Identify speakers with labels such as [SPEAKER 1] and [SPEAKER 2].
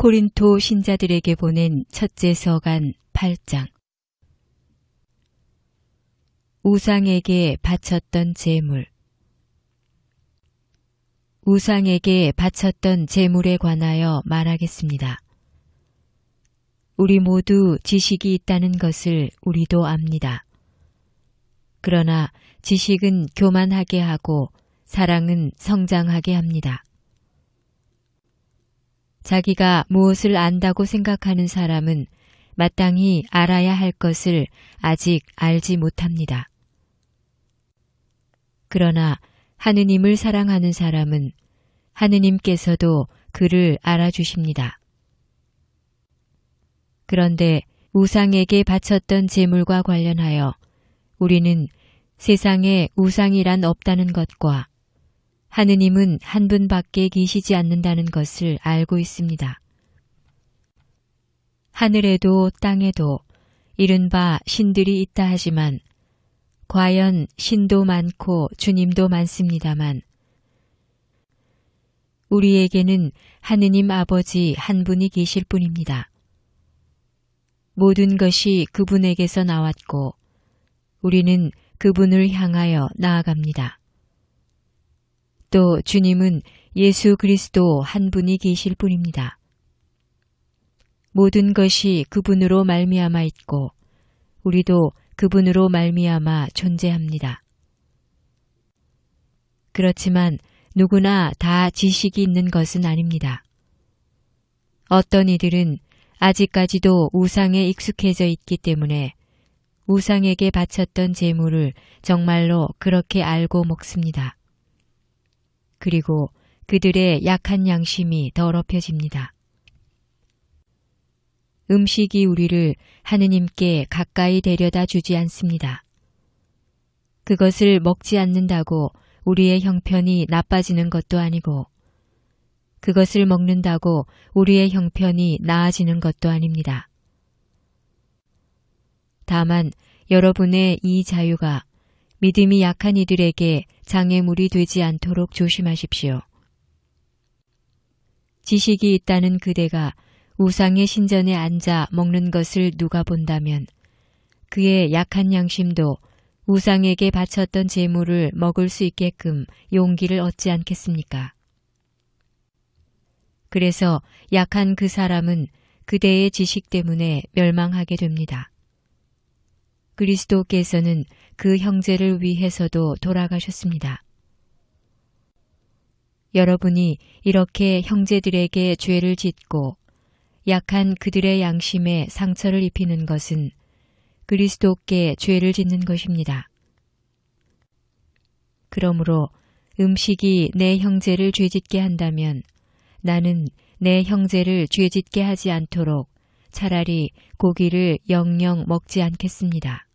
[SPEAKER 1] 코린토 신자들에게 보낸 첫째 서간 8장 우상에게 바쳤던 제물 우상에게 바쳤던 제물에 관하여 말하겠습니다. 우리 모두 지식이 있다는 것을 우리도 압니다. 그러나 지식은 교만하게 하고 사랑은 성장하게 합니다. 자기가 무엇을 안다고 생각하는 사람은 마땅히 알아야 할 것을 아직 알지 못합니다. 그러나 하느님을 사랑하는 사람은 하느님께서도 그를 알아주십니다. 그런데 우상에게 바쳤던 제물과 관련하여 우리는 세상에 우상이란 없다는 것과 하느님은 한 분밖에 계시지 않는다는 것을 알고 있습니다. 하늘에도 땅에도 이른바 신들이 있다 하지만 과연 신도 많고 주님도 많습니다만 우리에게는 하느님 아버지 한 분이 계실 뿐입니다. 모든 것이 그분에게서 나왔고 우리는 그분을 향하여 나아갑니다. 또 주님은 예수 그리스도 한 분이 계실 뿐입니다. 모든 것이 그분으로 말미암아 있고 우리도 그분으로 말미암아 존재합니다. 그렇지만 누구나 다 지식이 있는 것은 아닙니다. 어떤 이들은 아직까지도 우상에 익숙해져 있기 때문에 우상에게 바쳤던 재물을 정말로 그렇게 알고 먹습니다. 그리고 그들의 약한 양심이 더럽혀집니다. 음식이 우리를 하느님께 가까이 데려다 주지 않습니다. 그것을 먹지 않는다고 우리의 형편이 나빠지는 것도 아니고 그것을 먹는다고 우리의 형편이 나아지는 것도 아닙니다. 다만 여러분의 이 자유가 믿음이 약한 이들에게 장애물이 되지 않도록 조심하십시오. 지식이 있다는 그대가 우상의 신전에 앉아 먹는 것을 누가 본다면 그의 약한 양심도 우상에게 바쳤던 재물을 먹을 수 있게끔 용기를 얻지 않겠습니까? 그래서 약한 그 사람은 그대의 지식 때문에 멸망하게 됩니다. 그리스도께서는 그 형제를 위해서도 돌아가셨습니다. 여러분이 이렇게 형제들에게 죄를 짓고 약한 그들의 양심에 상처를 입히는 것은 그리스도께 죄를 짓는 것입니다. 그러므로 음식이 내 형제를 죄짓게 한다면 나는 내 형제를 죄짓게 하지 않도록 차라리 고기를 영영 먹지 않겠습니다.